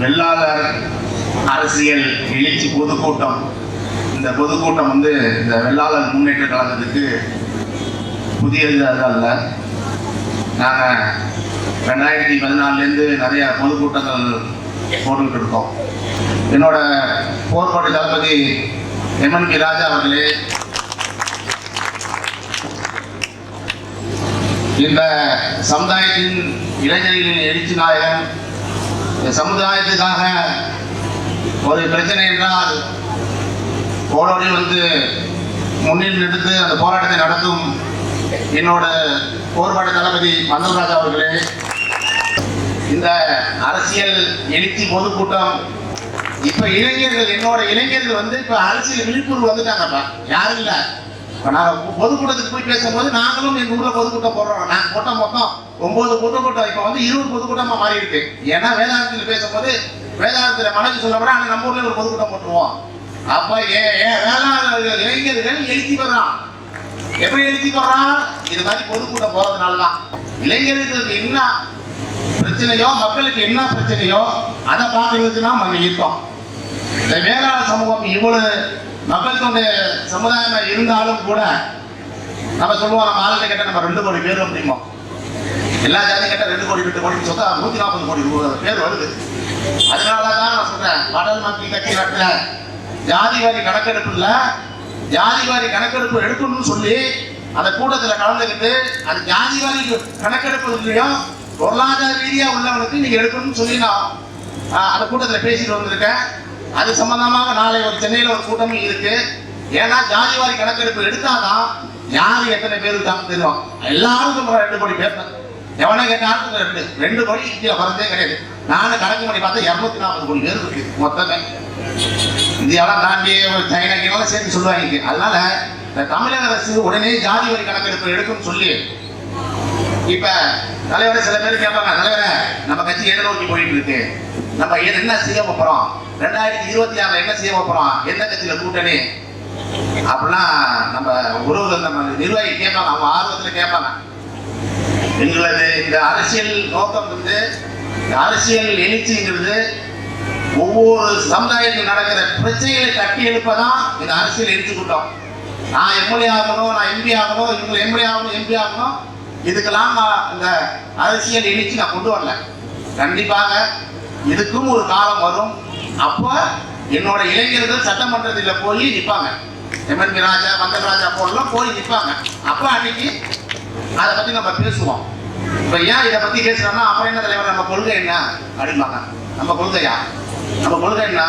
வெள்ளாளர் அரசியல் எழுச்சி பொதுக்கூட்டம். இந்த பொதுக்கூட்டம் வந்து இந்த வெள்ளாளர் முன்னேற்ற கழகத்துக்கு புதியது அது அல்ல நாங்கள் ரெண்டாயிரத்தி பதினாலுலேருந்து நிறைய பொதுக்கூட்டங்கள் போட்டுக்கிட்டு இருக்கோம் என்னோட போர்க்கோட்டை தளபதி எம்என் பி ராஜா அவர்களே இந்த சமுதாயத்தின் இளைஞர்களின் எழுச்சி நாயகன் இந்த சமுதாயத்துக்காக ஒரு பிரச்சனை என்றால் ஓடோடி வந்து முன்னில் நிறுத்து அந்த போராட்டத்தை நடத்தும் என்னோட போர்ப்பாடு தளபதி மந்தவராஜ் அவர்களே இந்த அரசியல் எழுச்சி பொதுக்கூட்டம் இப்ப இளைஞர்கள் என்னோட இளைஞர்கள் வந்து இப்ப அரசியல் விழிப்புணர்வு வந்துட்டாங்கப்பா. யாரும் இல்ல. இப்போ நாங்க பொதுக்கூட்டத்துக்கு போய் பேசும்போது நாங்களும் எங்க ஊர்ல பொதுக்கூட்டம் போடுறோம். நாங்க கூட்டம் மொத்தம் ஒன்பது பொதுக்கூட்டம் இப்ப வந்து இருபது பொதுக்கூட்டமா மாறி இருக்கு. ஏன்னா வேதாந்தத்தில் பேசும்போது வேதாந்தத்தில் மனசு சொல்லப்படா அங்க நம்ம ஊர்ல ஒரு பொதுக்கூட்டம் போட்டுருவோம். அப்ப ஏன் ஏன் வேளாண் இளைஞர்கள் எழுதி வர்றான். எப்படி எழுதி வர்றான்? இது மாதிரி பொதுக்கூட்டம் போறதுனால தான் இளைஞர்களுக்கு என்ன பிரச்சனையோ மக்களுக்கு என்ன பிரச்சனையோ அதை பார்க்கறதுக்கு தான் நம்ம இருக்கோம் இந்த வேளாண் சமூகம் இவ்வளவு மக்கள் தொகை சமுதாயமா இருந்தாலும் கூட நம்ம சொல்லுவோம் நம்ம ஆளுநர் கேட்டால் நம்ம ரெண்டு கோடி பேர் அப்படிமோ எல்லா ஜாதி கேட்டால் ரெண்டு கோடி ரெண்டு கோடி சொத்தா நூத்தி நாற்பது கோடி பேர் வருது. அதனால தான் நான் சொல்றேன் பாடல் மக்கள் கட்சி நடத்துற ஜாதி வாரி கணக்கெடுப்பு இல்லை ஜாதி வாரி கணக்கெடுப்பு எடுக்கணும்னு சொல்லி அந்த கூட்டத்தில் கலந்துக்கிட்டு அந்த ஜாதி வாரி கணக்கெடுப்புலையும் பொருளாதார ரீதியாக உள்ளவனுக்கு நீங்கள் எடுக்கணும்னு சொல்லி நான் அந்த கூட்டத்தில் பேசிட்டு வந்திருக்கேன். அது சம்பந்தமாக நாளை ஒரு சென்னையில் ஒரு கூட்டமும் இருக்கு. ஏன்னா ஜாதிவாரி கணக்கெடுப்பு எடுத்தாதான் யார் எத்தனை பேர் இருக்காங்க தெரியும். எல்லாருக்கும் ரெண்டு கோடி பேர் தான். எவனோ கேட்டாலும் ரெண்டு ரெண்டு கோடி இந்தியா வரதே கிடையாது. நானும் கணக்கு பண்ணி பார்த்தா இரநூத்தி நாற்பது கோடி பேர் இருக்கு மொத்தமே. இந்தியாவெல்லாம் தாண்டி சைனா சேர்த்து சொல்லுவாங்க அதனால இந்த தமிழக அரசு உடனே ஜாதி வரி கணக்கெடுப்பு எடுக்கும்னு சொல்லி இப்ப தலைவரை சில பேர் கேட்பாங்க தலைவரை நம்ம கட்சி எதை நோக்கி போயிட்டு இருக்கு. நம்ம என்ன செய்ய போறோம்? ரெண்டாயிரத்தி இருபத்தி ஆறுல என்ன செய்ய போறோம்? எந்த கட்சியில கூட்டணி? அப்படின்னா நம்ம உறவுகள் நம்ம நிர்வாகி கேட்பாங்க அவங்க ஆர்வத்துல கேட்பாங்க. எங்களது இந்த அரசியல் நோக்கம் வந்து அரசியல் எழுச்சிங்கிறது ஒவ்வொரு சமுதாயத்தில் நடக்கிற பிரச்சனைகளை தட்டி எழுப்பதான் இந்த அரசியல் எழுச்சி கூட்டம் நான் எம்எல்ஏ ஆகணும் நான் எம்பி ஆகணும் இவங்க எம்எல்ஏ ஆகணும் எம்பி ஆகணும் இதுக்கெல்லாம் நான் இந்த அரசியல் எழுச்சி நான் கொண்டு வரல. கண்டிப்பாக இதுக்கும் ஒரு காலம் வரும். அப்போ என்னோட இளைஞர்கள் சட்டமன்றத்தில் போய் நிற்பாங்க எம்என்பி ராஜா மந்தன் ராஜா போலாம் போய் நிற்பாங்க அப்போ அன்னைக்கு அதை பத்தி நம்ம பேசுவோம். இப்ப ஏன் இதை பத்தி பேசுறோம்னா அப்புறம் என்ன தலைவர் நம்ம கொள்கை என்ன? அப்படிம்பாங்க. நம்ம கொள்கையா? நம்ம கொள்கை என்ன?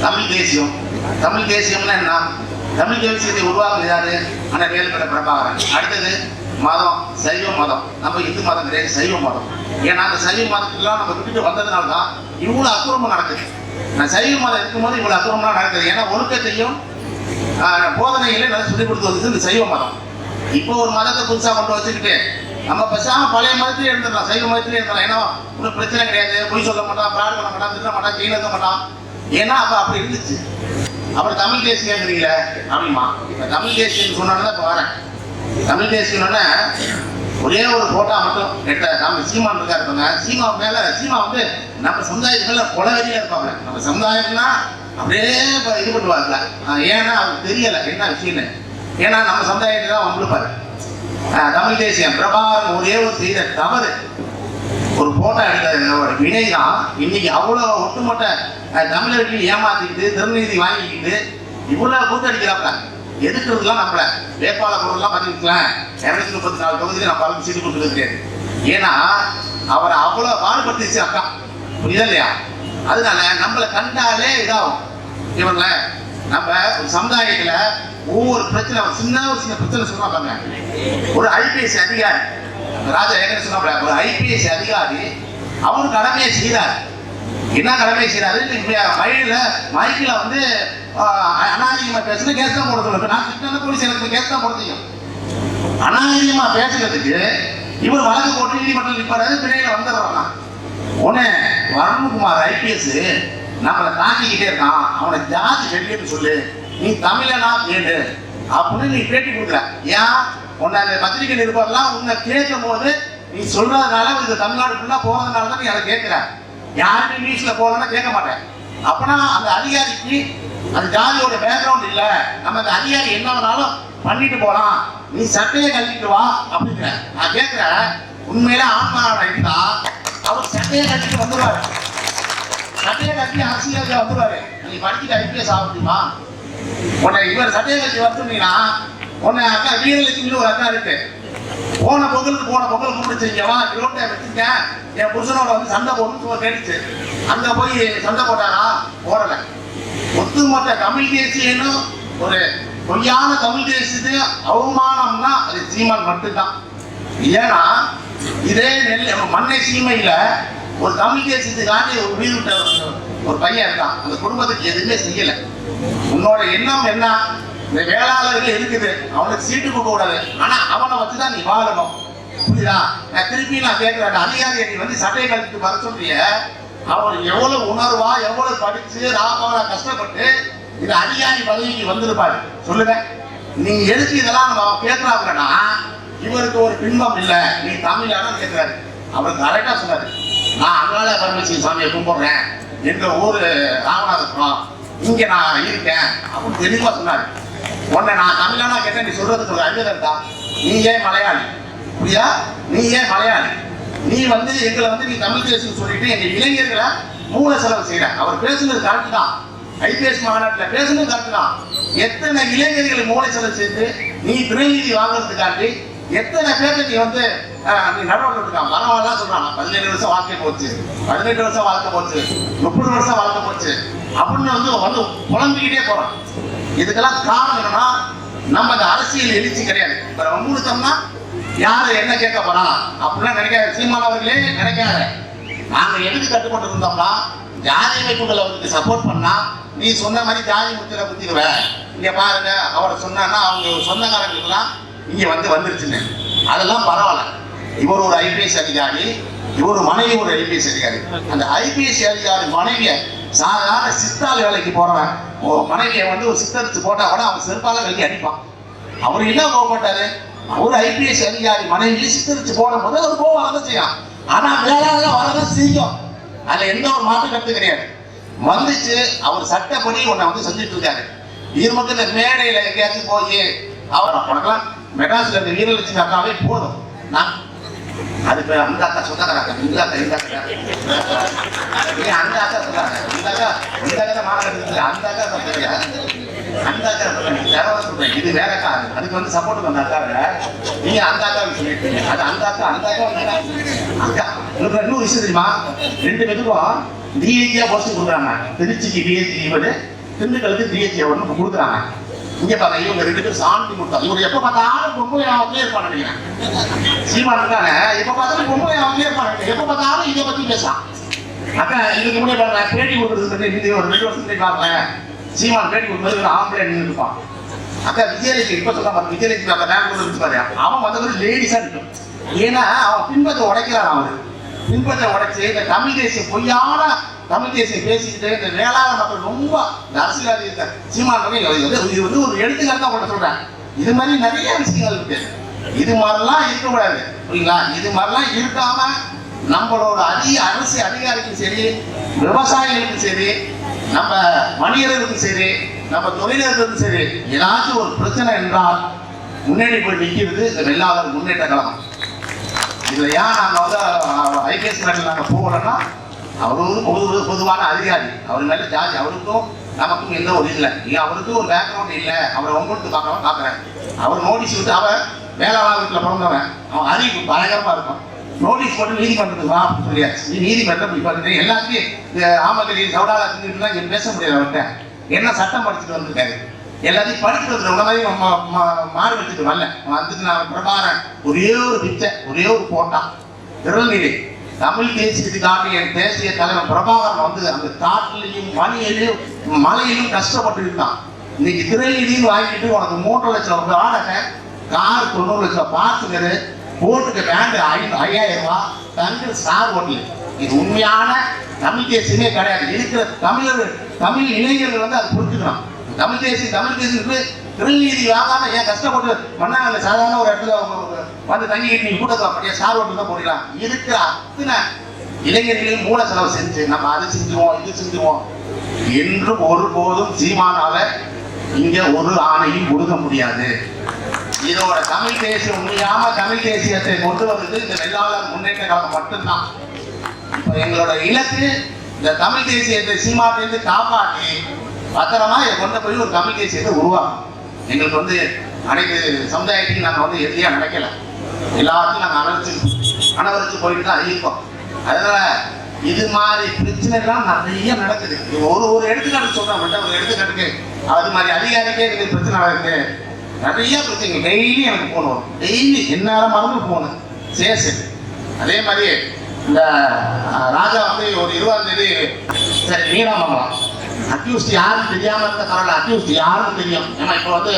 தமிழ் தேசியம். தமிழ் தேசியம்னா என்ன? தமிழ் தேசியத்தை உருவாக்குறது யாரு? அண்ணன் வேலுக்கடை பிரபாகரன். அடுத்தது மதம். சைவ மதம். நம்ம இந்து மதம் கிடையாது சைவ மதம். ஏன்னா அந்த சைவ மதத்துக்குலாம் நம்ம விட்டுட்டு வந்ததுனால தான் இவ்வளவு அக்குரமம் நடக்குது. நான் சைவ மதம் இருக்கும்போது இவ்வளவு அக்குரமம்லாம் நடக்குது. ஏன்னா ஒழுக்கத்தையும் ஆஹ், போதனைகளை நல்லா சொல்லிக் கொடுத்து வந்தது இந்த சைவ மதம். இப்போ ஒரு மதத்தை புதுசாக கொண்டு வச்சுக்கிட்டு நம்ம பேசாம பழைய மதத்திலே இருந்துடலாம் சைவ மதத்திலே இருந்துடலாம். ஏன்னா ஒன்றும் பிரச்சனை கிடையாது. பொய் சொல்ல மாட்டான் பிராட் பண்ண மாட்டான் திருட மாட்டான் கீழே இருக்க மாட்டான். ஏன்னா அப்போ அப்படி இருந்துச்சு. அப்புறம் தமிழ் தேசியங்கிறீங்களே அப்படிமா இப்போ தமிழ் தேசியம் சொன்னாலும் இப்ப வரேன். தமிழ் தேசியம்னா ஒரே ஒரு போட்டா மட்டும் கெட்ட நம்ம சீமான் இருக்கா இருப்பாங்க சீமா மேல சீமா வந்து நம்ம சமுதாயத்துல மேல கொலவெறியா இருப்பாங்க. நம்ம சமுதாயம்னா அப்படியே இது பண்ணுவாங்க. ஏன்னா அவருக்கு தெரியல என்ன விஷயம்னு. ஏன்னா நம்ம சமுதாயத்தை தான் வம்பிழுப்பாரு தமிழ் தேசியம். பிரபாகரன் ஒரே ஒரு செய்த தவறு. ஒரு போட்டோ எடுத்த ஒரு வினை தான் இன்னைக்கு அவ்வளோ ஒட்டுமொத்த தமிழர்கள் ஏமாத்திக்கிட்டு திருநீதி வாங்கிக்கிட்டு இவ்வளோ கூட்டடிக்கிறாப்ல எதுக்குறதுலாம் நம்மள? வேட்பாளர் பொருள்லாம் பார்த்துக்கலாம் இரநூத்தி முப்பத்தி நாலு தொகுதியில் நம்ம பலன் சீட்டு கொடுத்துருக்க ஏன்னா அவரை அவ்வளோ பாடுபடுத்திச்சு அக்கா. புரியுதா இல்லையா? அதனால நம்மளை கண்டாலே இதாகும். இவங்கள நம்ம ஒரு சமுதாயத்தில் ஒவ்வொரு பிரச்சனை சின்ன ஒரு சின்ன பிரச்சனை சொல்றாங்க ஒரு ஐபிஎஸ் அதிகாரி ராஜா ஏற்கனவே சொன்னாப்ல ஒரு ஐபிஎஸ் அதிகாரி அவர் கடமையை செய்கிறார் என்ன கடமையை செய்கிறாரு மயில மைக்கில் வந்து ஆஹ், அநாகரிகமா கேஸ் தான் போட சொல்லுங்க நான் திட்டம் போலீஸ் எனக்கு கேஸ் தான் போட செய்யும் அநாகரிகமா பேசுறதுக்கு இவர் வழக்கு போட்டு நீதிமன்றம் நிற்பாரு பிணையில வந்துடுறான் உடனே வருண்குமார் ஐபிஎஸ் நம்மளை தாக்கிக்கிட்டே இருக்கான். அவனை ஜாதி வெளியேன்னு சொல்லு. நீ தமிழனா? கேளு அப்படின்னு நீ பேட்டி கொடுக்குற. ஏன்? உன்னை அந்த பத்திரிகை நிருபர்லாம் உன்னை கேட்கும் போது நீ சொல்றதுனால இந்த தமிழ்நாடு ஃபுல்லா போறதுனால தான் நீ அதை கேட்கிற. யாருமே நியூஸ்ல போகலன்னா கேட்க மாட்டேன். அப்பனா அந்த அதிகாரிக்கு அந்த ஜாதியோட பேக்ரவுண்ட் இல்ல. நம்ம அந்த அதிகாரி என்ன வேணாலும் பண்ணிட்டு போலாம். நீ சட்டையை கட்டிட்டு வா அப்படிங்கிற. நான் கேட்கிறேன். உண்மையில ஆன்மனாடா இருந்தா அவர் சட்டையை கட்டிட்டு வந்துருவாரு. சட்டையை கட்டி அரசியலுக்கு வந்துருவாரு. நீ படிச்சுட்டு ஐபிஎஸ் ஆக முடியுமா? உன்னை இவர் சட்டையை கட்டி வந்துட்டீங்கன்னா உன்னை அக்கா வீரலட்சுமின்னு ஒரு அக்கா இருக்கு. போன பொங்கலுக்கு போன பொங்கல் முடிச்சிருக்கவா ரோட்டை வச்சுங்க என் புருஷனோட வந்து சண்டை போடணும்னு கேட்டுச்சு. அங்க போய் சண்டை போட்டாரா? போடல. ஒத்துமொத்த தமிழ் தேசியன்னு ஒரு பொய்யான தமிழ் தேசியத்து அவமானம்னா அது சீமான் மட்டும்தான். ஏன்னா இதே நெல் மண்ணை சீமையில ஒரு தமிழ் தேசியத்துக்காண்டி ஒரு வீடு விட்ட ஒரு- ஒரு பையன் இருக்கான். அந்த குடும்பத்துக்கு எதுவுமே செய்யலை. உன்னோட எண்ணம் என்ன? இந்த வேளாளர்கள் இருக்குது அவனுக்கு சீட்டு கொடுக்க கூடாது. ஆனா அவனை வச்சுதான் நீ வாழணும். புரியுதா? நான் திருப்பி நான் கேட்கிறேன். அதிகாரியை நீ வந்து சட்டை கழித்து வர சொல்றிய? அவன் எவ்வளவு உணர்வா எவ்வளவு படிச்சு ராபவரா கஷ்டப்பட்டு இந்த அதிகாரி பதவிக்கு வந்திருப்பாரு. சொல்லுங்க. நீ எதுக்கு இதெல்லாம் நம்ம கேட்கிறாங்கன்னா இவருக்கு ஒரு பின்பம் இல்லை. நீ தமிழான கேட்கிறாரு. அவர் கரெக்டா சொன்னாரு. நான் அங்காள பரமசிவ சாமியை கும்பிடுறேன். எங்க ஊரு ராமநாதபுரம். இங்க நான் இருக்கேன். அப்படின்னு தெளிவா சொன்னாரு. உன்னை நான் தமிழனா கேட்டேன் நீ சொல்றதுக்கு ஒரு அறிவு நீ ஏன் மலையாளி? புரியா நீ ஏன் மலையாளி? நீ வந்து எங்களை வந்து நீ தமிழ் பேசுன்னு சொல்லிட்டு எங்க இளைஞர்களை மூல செலவு செய்யற. அவர் பேசுனது கரெக்ட் தான். ஐபிஎஸ் மாநாட்டில் பேசுனது கரெக்ட் தான். எத்தனை இளைஞர்களை மூளை செலவு செய்து நீ பிரதிநிதி வாங்குறதுக்காண்டி எத்தனை பேருக்கு நீ வந்து நீ நடவடிக்கை எடுத்துக்கான் வரவாலாம் சொல்றான் பதினேழு வருஷம் வாழ்க்கை போச்சு. பதினெட்டு வருஷம் வாழ்க்கை போச்சு. முப்பது வருஷம் வாழ்க்கை போச்சு. அப்படின்னு வந்து வந்து புலம்பிக்கிட்டே போறான். இதுக்கெல்லாம் காரணம் என்னன்னா நம்ம இந்த அரசியல் எழுச்சி கிடையாது. இப்ப நம்ம முழுத்தோம்னா யாரு என்ன கேட்க போறான் அப்படிலாம் நினைக்காத. சீமானவர்களே நினைக்காத. நாங்க எதுக்கு கட்டுப்பட்டு இருந்தோம்னா ஜாதி அமைப்புகளை அவருக்கு சப்போர்ட் பண்ணா நீ சொன்ன மாதிரி ஜாதி முத்திர குத்திடுவ இங்க பாருங்க அவரை சொன்னா அவங்க சொந்தக்காரங்களுக்குலாம் இங்கே வந்து வந்துருச்சுன்னு அதெல்லாம் பரவாயில்ல. இவர் ஒரு ஐபிஎஸ் அதிகாரி இவர் மனைவி ஒரு ஐபிஎஸ் அதிகாரி. அந்த ஐபிஎஸ் அதிகாரி மனைவியை சாதாரண சித்தாள் வேலைக்கு போறவன் மனைவியை வந்து ஒரு சித்தரிச்சு போட்டா கூட அவன் செருப்பால வெளியே அடிப்பான். அவர் என்ன கோவப்பட்டாரு? அவர் ஐபிஎஸ் அதிகாரி மனைவி சித்தரிச்சு போடும் போது அவர் கோவம் வரதான் செய்யும் ஆனா வேளாண்ல வரதான் செய்யும். அதுல எந்த ஒரு மாற்று கருத்து கிடையாது. வந்துச்சு அவர் சட்டப்படி உன்னை வந்து செஞ்சுட்டு இருக்காரு. இது மட்டும் இந்த மேடையில எங்கேயாச்சும் போய் அவர் உனக்கெல்லாம் மெட்ராஸ்ல இருக்க வீரலட்சுமி அக்காவே போதும். நான் அதுக்கு அந்த அக்கா சொந்தக்காரங்க. இந்த அக்கா இந்த அக்கா அந்த அக்கா சொல்றாங்க இந்த அக்கா இந்த அக்கா மாநாடு அந்த அக்கா சொல்றீங்க அந்த அக்கா சொல்றேன் இது வேற அக்கா அதுக்கு வந்து சப்போர்ட் பண்ண அக்காவை நீங்க அந்த அக்கா சொல்லிட்டீங்க அது அந்த அக்கா அந்த அக்கா அக்கா உங்களுக்கு இன்னொரு விஷயம் தெரியுமா? ரெண்டு பேருக்கும் டிஹெச்சியா போஸ்ட் கொடுக்குறாங்க. திருச்சிக்கு டிஹெச்சி இவரு. திண்டுக்கலுக்கு டிஹெச்சி ஒன்று கொடுக்குறாங்க. இங்க பாருங்க இவங்க ரெண்டு பேரும் சாந்தி கொடுத்தாங்க இவங்க எப்ப பார்த்தாலும் பொம்பளை அவங்களே இருப்பான்னு நினைக்கிறேன். சீமான் இருக்கானே எப்ப பார்த்தாலும் பொம்பளை அவங்களே இருப்பாங்க எப்ப பார்த்தாலும் இதை பத்தி பேசலாம் அக்கா இதுக்கு முன்னாடி பாருங்க பேட்டி கொடுக்குறது இந்த ஒரு ரெண்டு வருஷத்துக்கு பாருங்க. சீமான் பேட்டி கொடுக்கும்போது ஒரு ஆம்பளை நின்று இருப்பான். அக்கா விஜயலட்சுமி இப்ப சொல்ல பாருங்க விஜயலட்சுமி அந்த நேரம் அவன் வந்தது லேடிஸா இருக்கும் ஏன்னா அவன் பின்பத்தை உடைக்கிறான் அவன் பின்பத்தை உடைச்சு இந்த தமிழ் தேசிய பொய்யான தமிழ் தேசியம் பேசிக்கிட்டு இந்த வேளாண் மக்கள் ரொம்ப இந்த அரசியல்வாதி இருக்க வந்து இது வந்து- ஒரு எடுத்துக்காட்டு தான் சொல்கிறேன் இது மாதிரி நிறைய விஷயங்கள் இருக்கு. இது மாதிரிலாம் இருக்கக்கூடாது புரியுங்களா இது மாதிரிலாம் இருக்காம நம்மளோட அதிக அரசு அதிகாரிக்கும் சரி விவசாயிகளுக்கும் சரி நம்ம வணிகர்களுக்கும் சரி நம்ம தொழிலர்களுக்கும் சரி ஏதாச்சும் ஒரு பிரச்சனை என்றால் முன்னேறி போய் நிற்கிறது இந்த வெள்ளாளர் முன்னேற்ற கழகம். இதுல ஏன் நாங்கள் வந்து ஐபிஎஸ் நாங்கள் நாங்க போகலன்னா அவரு பொது பொதுவான அதிகாரி. அவர் மேலே ஜாதி. அவருக்கும் நமக்கும் எந்த ஒரு இல்லை. நீ அவருக்கும் ஒரு பேக்ரவுண்ட் இல்லை. அவரை உங்களுக்கு பார்க்கறவன் பார்க்குறேன். அவர் நோட்டீஸ் விட்டு அவன் வேளாண் வீட்டில் பிறந்தவன். அவன் அறிவு பயங்கரமாக இருக்கும். நோட்டீஸ் போட்டு நீதிமன்றத்துக்கு வா அப்படின்னு சொல்லியாச்சு. நீ நீதிமன்றம் போய் பார்த்துட்டு எல்லாத்தையும் இந்த ஆமகரி சவுடாலா செஞ்சுட்டுலாம் இங்க பேச முடியாது அவர்கிட்ட. என்ன சட்டம் படிச்சுட்டு வந்திருக்காரு? எல்லாத்தையும் படிச்சுட்டு வந்து உன மாறு வச்சுட்டு வரல. வந்துட்டு நான் பிரபாரன் ஒரே ஒரு பிச்சை ஒரே ஒரு போட்டான் திருநெல்வேலி தமிழ் தேசியத்துக்காக என் தேசிய தலைவர் பிரபாகரன் வந்து அந்த காட்டிலையும் மணியிலையும் மலையிலும் கஷ்டப்பட்டு இருந்தான் இன்னைக்கு திருநெல்வேலின்னு வாங்கிட்டு உனக்கு மூன்று லட்சம் ரூபாய் வாடகை கார் தொண்ணூறு லட்சம் பார்த்துக்கிறது போட்டுக்கு பேண்ட் ஐநூறு ஐயாயிரம் ரூபாய் தங்கு சார் ஹோட்டல் இது உண்மையான தமிழ் தேசியமே கிடையாது. இருக்கிற தமிழர் தமிழ் இளைஞர்கள் வந்து அதை புரிஞ்சுக்கணும் தமிழ் தேசிய தமிழ் திருநீதி வாங்காம ஏன் கஷ்டப்பட்டு மண்ணாங்கல்ல சாதாரண ஒரு இடத்துல அவங்க வந்து தங்கி நீங்க கூட்டத்தில் அப்படியே சார் ஓட்டு தான் போடலாம் இருக்கிற அத்தனை இளைஞர்களின் மூல செலவு செஞ்சு நம்ம அதை செஞ்சுவோம் இது செஞ்சுவோம் என்று ஒருபோதும் சீமானால இங்க ஒரு ஆணையும் கொடுக்க முடியாது. இதோட தமிழ் தேசியம் உண்மையாம தமிழ் தேசியத்தை கொண்டு வந்தது இந்த வெள்ளாளர் முன்னேற்ற கழகம் மட்டும்தான். இப்ப எங்களோட இலக்கு இந்த தமிழ் தேசியத்தை சீமாட்டிலிருந்து காப்பாற்றி பத்திரமா இதை கொண்டு போய் ஒரு தமிழ் தேசியத்தை உருவாக்கும் எங்களுக்கு வந்து அனைத்து சமுதாயத்துக்கு நாங்கள் வந்து எதிரியாக நினைக்கல எல்லாத்தையும் நாங்கள் அனரிச்சு அனவரிச்சு போயிட்டு தான் இருக்கோம். அதனால இது மாதிரி பிரச்சனைலாம் நிறைய நடக்குது. ஒரு ஒரு எடுத்துக்காட்டு சொல்கிறேன் மட்டும் ஒரு எடுத்துக்காட்டுக்கு. அது மாதிரி அதிகாரிக்கே இந்த பிரச்சனை நடக்குது நிறைய பிரச்சனை டெய்லி எனக்கு போகணும் டெய்லி எந்நேரம் மறந்து போகணும் சரி சரி. அதே மாதிரி இந்த ராஜா வந்து ஒரு இருபதாம் தேதி சரி நீடாமங்கலம் அக்யூஸ்ட் யாரும் தெரியாம இருந்த பரவாயில்ல அக்யூஸ்ட் யாரும் தெரியும். ஏன்னா இப்போ வந்து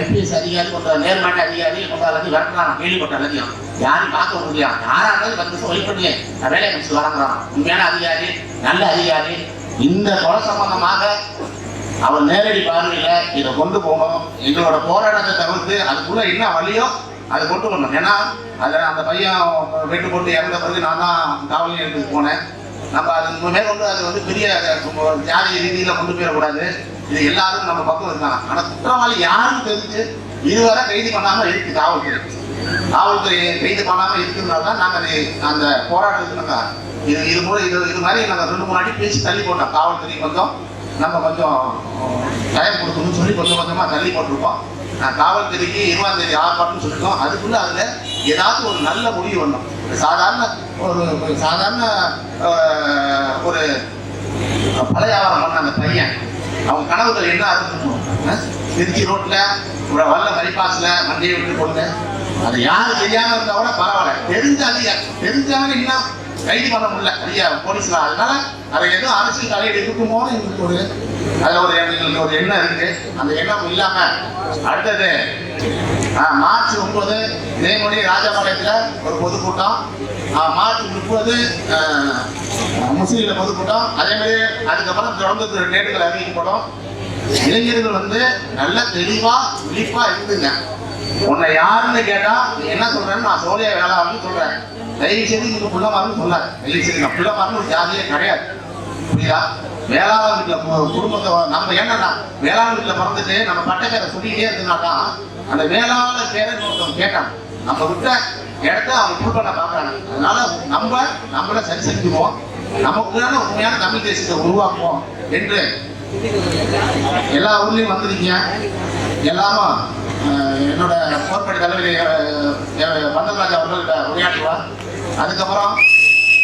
ஐபிஎஸ் அதிகாரி கொண்ட நேர்மாட்ட அதிகாரி கொஞ்சம் எல்லாத்தையும் விரட்டுறாங்க கேள்விப்பட்ட எல்லாத்தையும். யாரையும் பார்க்க முடியாது. யாரா இருந்தாலும் பத்து நிமிஷம் வெயிட் பண்ணி நான் வேலையை முடிச்சு உண்மையான அதிகாரி நல்ல அதிகாரி. இந்த கொலை சம்பந்தமாக அவர் நேரடி பார்வையில இதை கொண்டு போகணும். எங்களோட போராட்டத்தை தவிர்த்து அதுக்குள்ள என்ன வழியோ அதை கொண்டு வரணும். ஏன்னா அதில் அந்த பையன் வெட்டு போட்டு இறந்த பிறகு நான் தான் காவல் நிலையத்துக்கு போனேன். நம்ம அது மேற்கொண்டு அது வந்து பெரிய அஹ், ஜாதி கொண்டு போயிடக்கூடாது. இது எல்லாரும் நம்ம பக்கம் இருக்காங்க ஆனால் குற்றவாளி யாரும் தெரிஞ்சு இதுவரை கைது பண்ணாமல் இருக்கு காவல்துறை. காவல்துறை கைது பண்ணாமல் இருக்கிறதுனால தான் நாங்கள் அது அந்த போராட்டத்துக்கு நாங்கள் இது இது மூலம் இது இது மாதிரி நாங்கள் ரெண்டு மூணு அடி பேசி தள்ளி போட்டோம். காவல்துறை கொஞ்சம் நம்ம கொஞ்சம் டைம் கொடுக்கணும்னு சொல்லி கொஞ்சம் கொஞ்சமாக தள்ளி போட்டிருக்கோம். நான் காவல்துறைக்கு இருபதாம் தேதி ஆர்ப்பாட்டம் சொல்லியிருக்கோம். அதுக்குள்ளே அதில் ஏதாவது ஒரு நல்ல முடிவு வரணும். சாதாரண ஒரு சாதாரண ஒரு பழையாவரம் பண்ண அந்த பையன் அவன் கனவுகள் என்ன இருக்கணும் திருச்சி ரோட்ல ஒரு வல்ல பைபாஸ்ல வண்டியை விட்டு போடுங்க அது யாரும் தெரியாம இருந்தா கூட பரவாயில்ல. தெரிஞ்ச அதிக தெரிஞ்சாலும் இன்னும் கைது பண்ண முடியல. ஐயா போலீஸ்ல அதனால அதை எதுவும் அரசியல் தலையீடு இருக்குமோன்னு எங்களுக்கு ஒரு அதுல ஒரு எங்களுக்கு ஒரு எண்ணம் இருக்கு. அந்த எண்ணம் இல்லாம அடுத்தது மார்ச் ஒன்பது இதேமுடி ராஜபாளையத்தில் ஒரு பொதுக்கூட்டம். மார்ச் முப்பது முஸ்லீம்ல பொதுக்கூட்டம். அதே மாதிரி அதுக்கப்புறம் தொடர்ந்து டேட்டுகள் அறிவிக்கப்படும். இளைஞர்கள் வந்து நல்ல தெளிவா விழிப்பா இருந்துங்க. உன்னை யாருன்னு கேட்டா என்ன சொல்றேன்னு நான் சோழியா வேளாண்னு சொல்றேன். தயவு செய்து நீங்க புள்ள மரம்னு சொல்லாது. தயவு செய்து நான் புள்ள மரம்னு ஒரு ஜாதியே கிடையாது. புரியுதா? வேளாண் வீட்டுல குடும்பத்தை நம்ம என்னன்னா வேளாண் வீட்டுல பிறந்துட்டு நம்ம பட்டக்கார சொல்லிக்கிட்டே சொல்லிட்டே அந்த வேளாண் பேரன் ஒருத்தவங்க கேட்டான். நம்ம விட்ட இடத்த அவங்க புல் பண்ண பாக்குறாங்க அதனால நம்ம நம்மள சரி செஞ்சுக்குவோம். நமக்குள்ளான உண்மையான தமிழ் தேசத்தை உருவாக்குவோம் என்று எல்லா ஊர்லயும் வந்திருக்கீங்க. எல்லாரும் என்னோட போர்ப்படை தலைவர் வந்தராஜ் அவர்கள் உரையாற்றுவார். அதுக்கப்புறம்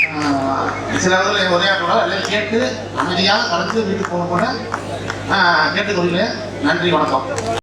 அஹ், சிலவர்கள் உரையாற்றுவார். எல்லாம் கேட்டு அமைதியாக கலந்து வீட்டுக்கு போக கூட கேட்டுக்கொள்கிறேன். நன்றி வணக்கம்.